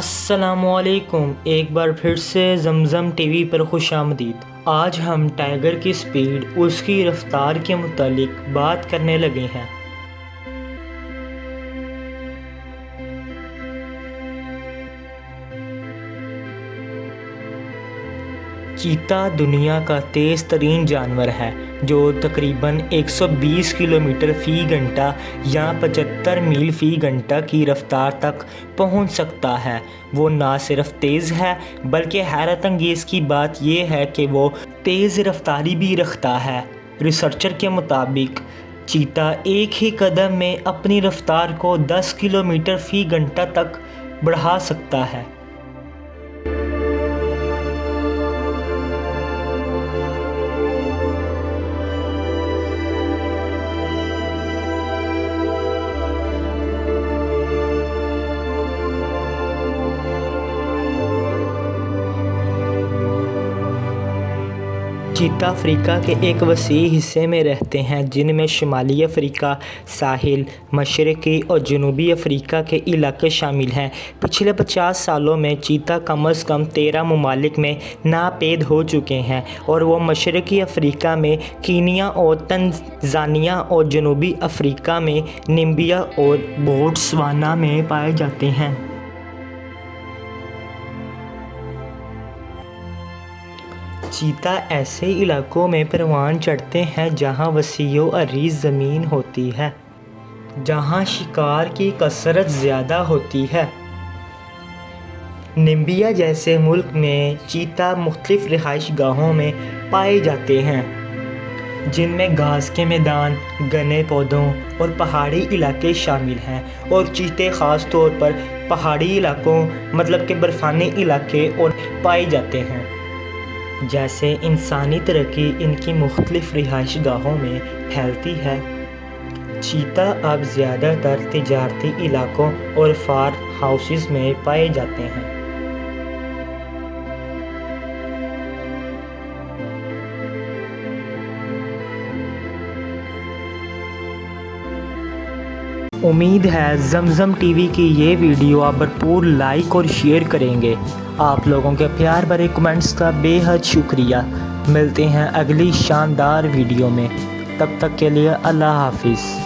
السلام علیکم۔ ایک بار پھر سے زمزم ٹی وی پر خوش آمدید۔ آج ہم ٹائیگر کی سپیڈ، اس کی رفتار کے متعلق بات کرنے لگے ہیں۔ چیتا دنیا کا تیز ترین جانور ہے، جو تقریباً ایک سو بیس کلومیٹر فی گھنٹہ یا پچہتر میل فی گھنٹہ کی رفتار تک پہنچ سکتا ہے۔ وہ نہ صرف تیز ہے، بلکہ حیرت انگیز کی بات یہ ہے کہ وہ تیز رفتاری بھی رکھتا ہے۔ ریسرچر کے مطابق، چیتا ایک ہی قدم میں اپنی رفتار کو دس کلومیٹر فی گھنٹہ تک بڑھا سکتا ہے۔ چیتا افریقہ کے ایک وسیع حصے میں رہتے ہیں، جن میں شمالی افریقہ، ساحل، مشرقی اور جنوبی افریقہ کے علاقے شامل ہیں۔ پچھلے پچاس سالوں میں چیتا کم از کم تیرہ ممالک میں ناپید ہو چکے ہیں اور وہ مشرقی افریقہ میں کینیا اور تنزانیہ اور جنوبی افریقہ میں نمبیا اور بوٹسوانا میں پائے جاتے ہیں۔ چیتا ایسے علاقوں میں پروان چڑھتے ہیں جہاں وسیع و عریض زمین ہوتی ہے، جہاں شکار کی کثرت زیادہ ہوتی ہے۔ نمبیا جیسے ملک میں چیتا مختلف رہائش گاہوں میں پائے جاتے ہیں، جن میں گھاس کے میدان، گھنے پودوں اور پہاڑی علاقے شامل ہیں اور چیتے خاص طور پر پہاڑی علاقوں مطلب کہ برفانی علاقے اور پائے جاتے ہیں۔ جیسے انسانی ترقی ان کی مختلف رہائش گاہوں میں پھیلتی ہے۔ چیتا اب زیادہ تر تجارتی علاقوں اور فارم ہاؤسز میں پائے جاتے ہیں۔ امید ہے زمزم ٹی وی کی یہ ویڈیو آپ بھرپور لائک اور شیئر کریں گے۔ آپ لوگوں کے پیار بھرے کمنٹس کا بے حد شکریہ۔ ملتے ہیں اگلی شاندار ویڈیو میں۔ تب تک کے لیے اللہ حافظ۔